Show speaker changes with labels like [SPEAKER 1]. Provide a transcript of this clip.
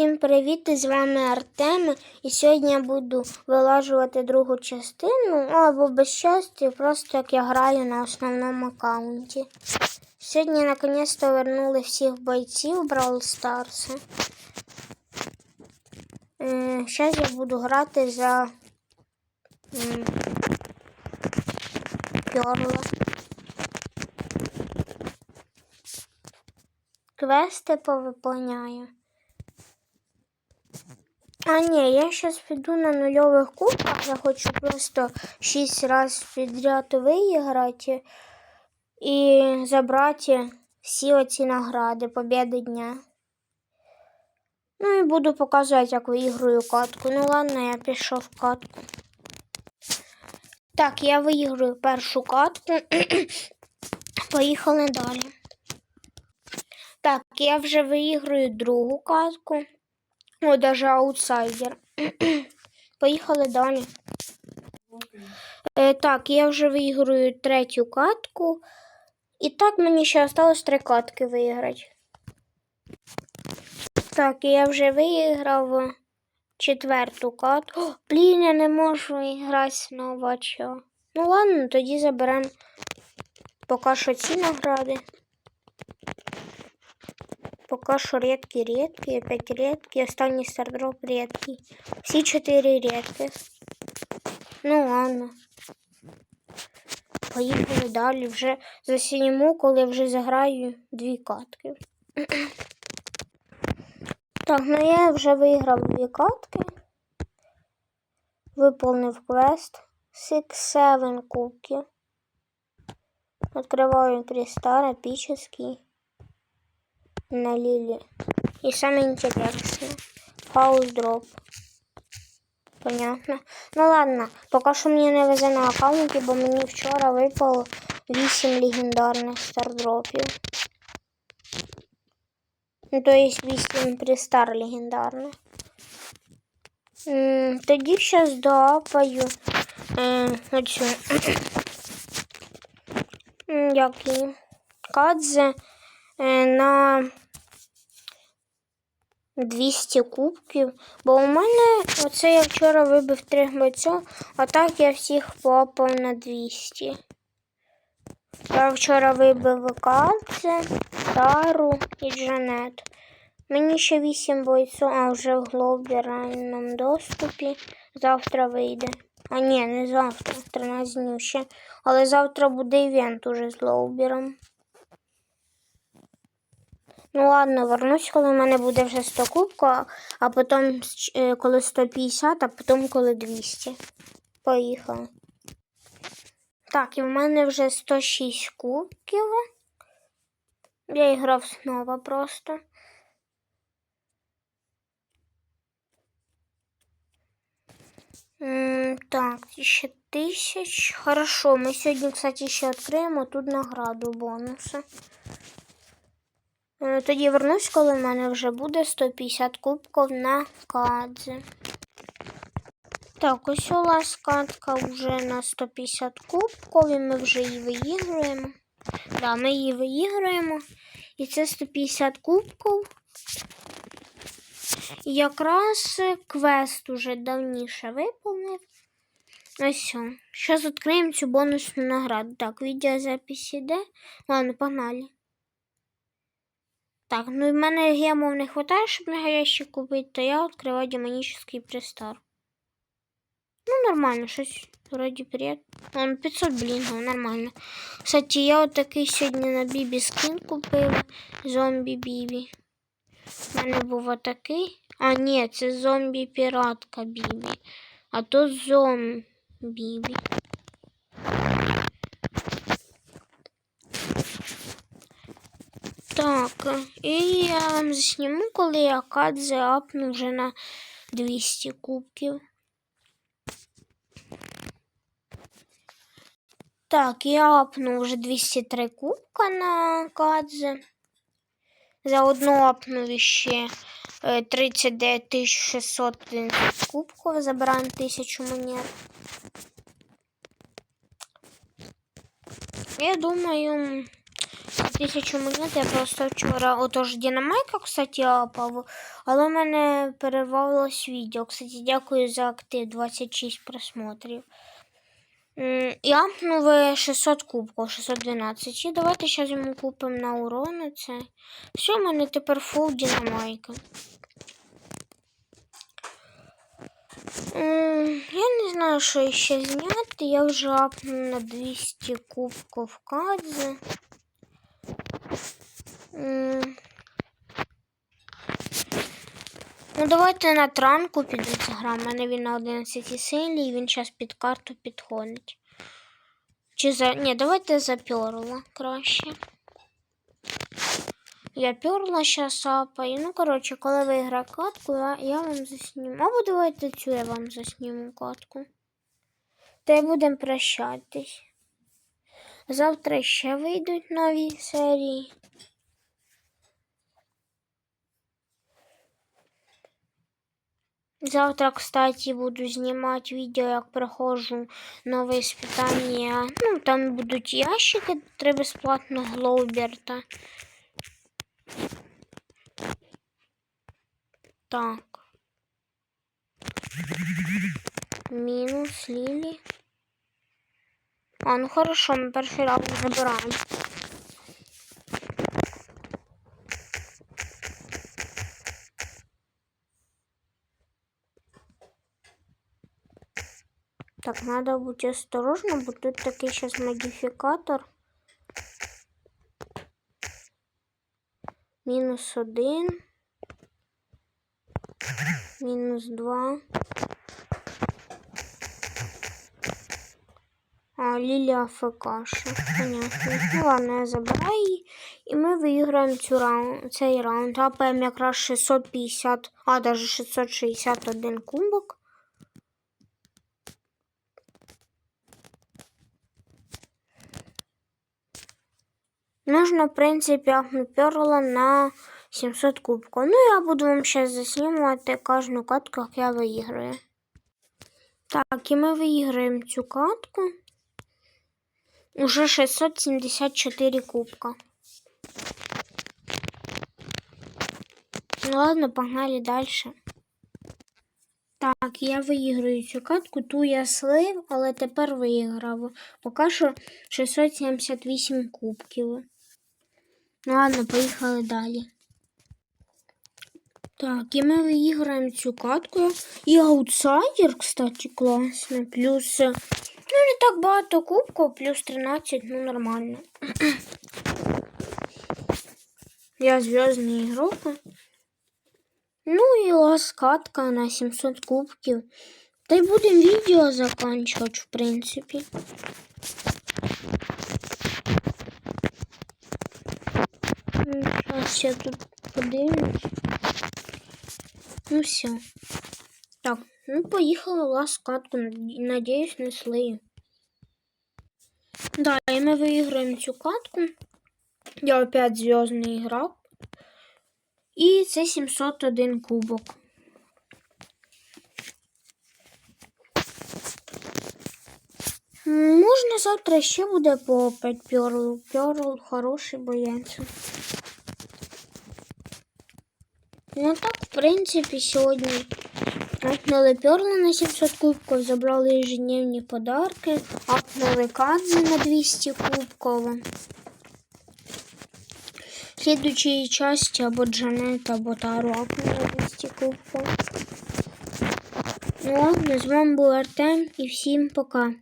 [SPEAKER 1] Всім привіт! З вами Артем. І сьогодні я буду вилажувати другу частину, ну, або без щастя, просто як я граю на основному аккаунті. Сьогодні наконець-то вернули всіх бойців Brawl Stars. Зараз я буду грати за м, Перла. Квести повиповняю. А ні, я зараз піду на нульових кубках. Я хочу просто 6 разів підряд виіграти і забрати всі оці награди Побєди дня. Ну і буду показувати, як виіграю катку. Ну ладно, я пішов в катку. Так, я виіграю першу катку. Поїхали далі. Так, я вже виіграю другу катку. О, даже аутсайдер. Поїхали далі. Е, так, я вже виіграю третю катку. І так мені ще осталось три катки виграти. Так, я вже виграв четверту катку. О, блін, я не можу грати знову. а? Ну ладно, тоді заберемо поки що ці награди. Пока що редкий, редкий, опять редкий, останній стардроп редкий. Всі чотири редких. Ну ладно. Поїхали далі. Вже засініму, коли вже заграю дві катки. Так, ну я вже виграв дві катки. Виповнив квест. Six Seven кубків. Открываю кристалл эпический на Лили. И самое интересное. Хаус дроп. Понятно. Ну ладно, поки що мені не везе на аккаунті, бо мені вчора випало 8 легендарних стардропів. Ну, то есть 8 пристар легендарних. М, Тоді зараз доапаю е, оцю. М, Як її? Кадзе е, на 200 кубків. Бо у мене оце я вчора вибив трьох бойців, а так я всіх попав на 200. Я вчора вибив Кадзе, Тару і Джанет. Мені ще 8 бойців, а вже в глобі глобальному доступі. Завтра вийде. А ні, не завтра, 13 днів ще. Але завтра буде івент уже з Глоубером. Ну ладно, вернусь, коли в мене буде вже 100 кубків, а- а потім е, коли 150, а потім коли 200. Поїхали. Так, і в мене вже 106 кубків. Я грав знову просто. М, Так, ще тисяч. Хорошо, ми сьогодні, кстати, ще відкриємо тут награду бонуси. Е, Тоді вернусь, коли в мене вже буде 150 кубків на кадзі. Так, ось у нас катка вже на 150 кубків, і ми вже її виіграємо. Да, ми її виіграємо. І це 150 кубків. І якраз квест уже давніше виповнив. Ось. Зараз відкриємо цю бонусну награду. Так, відеозапись іде. Ладно, погнали. Так, ну в мене гемов не вистачає, щоб на гарячі купити, то я відкриваю демонічний пристар. Ну, нормально, щось вроді привет. Он 500 блінгів, нормально. Кстати, я от такий сьогодні на Бібі скин купив. Зомбі Бібі. У мене був отакий. А, ні, це зомбі-піратка Бібі. А то зомбі Бібі. Так, і я вам засніму, коли я кадзе апну вже на 200 кубків. Так, я апну вже 203 кубка на кадзе. Заодно апнув ще е, 39 600 кубків, забираємо 1000 монет. Я думаю, Тисячу монет я просто вчора. Отож Дінамайка, кстати, апав, але в мене перервалось відео. Кстати, дякую за актив 26 просмотрів. І апнули 600 кубків, 612. І давайте зараз йому купимо на урон це. Все, в мене тепер фул Дінамайка. Я не знаю, що ще зняти. Я вже апну на 200 кубків кадзи. Ну, давайте на транку піду гра. У мене він на 11 силі і він зараз під карту підходить. Чи за. Ні, давайте за перла краще. Я перла зараз апаю. Ну, коротше, коли виграю катку, я, я вам засніму. Або давайте цю я вам засніму катку. Та й будемо прощатись. Завтра ще вийдуть нові серії. Завтра, кстати, буду знімати відео, як проходжу нове іспитання. Ну, там будуть ящики, три безплатно Глоуберта. Так. Мінус Лілі. А, ну хорошо, ми перший раунд забираємо. Так, надо бути осторожно, бо тут такий сейчас модифікатор. Мінус один. Мінус два. А, Лілія ФКша. Понятно. Ну ладно, я забираю її. І ми виграємо цю раунд, цей раунд. Апаємо якраз 650, а даже 661 кубок. Нужно, в принципі, перла на 700 кубків. Ну, я буду вам зараз заснімувати кожну катку, як я виіграю. Так, і ми виіграємо цю катку. Уже 674 кубка. Ну ладно, погнали дальше. Так, я виіграю цю катку, ту я слив, але тепер виграв. Поки що 678 кубків. Ну ладно, поїхали далі. Так, і ми виіграємо цю катку. І аутсайдер, кстати, класний. Плюс, е, ну, не так багато кубків, плюс 13, ну нормально. Я зв'язний ігрок. Ну і ласкатка на 700 кубків. Та й будемо відео закінчувати, в принципі. Зараз я тут подивлюсь. Ну все. Так, ну поїхала ласкатку. Надіюсь, не слию. Да, і ми виіграємо цю катку. Я опять зв'язний ігрок. І це 701 кубок. М, Можна завтра ще буде по 5 перл. Перл хороший боєць. Ну так, в принципі, сьогодні апнули перли на 700 кубків, забрали ежедневні подарки, апнули кадзи на 200 кубків. В следующей або Джанет, або Тару апнули 200 кубків. Ну ладно, з вами був Артем і всім пока.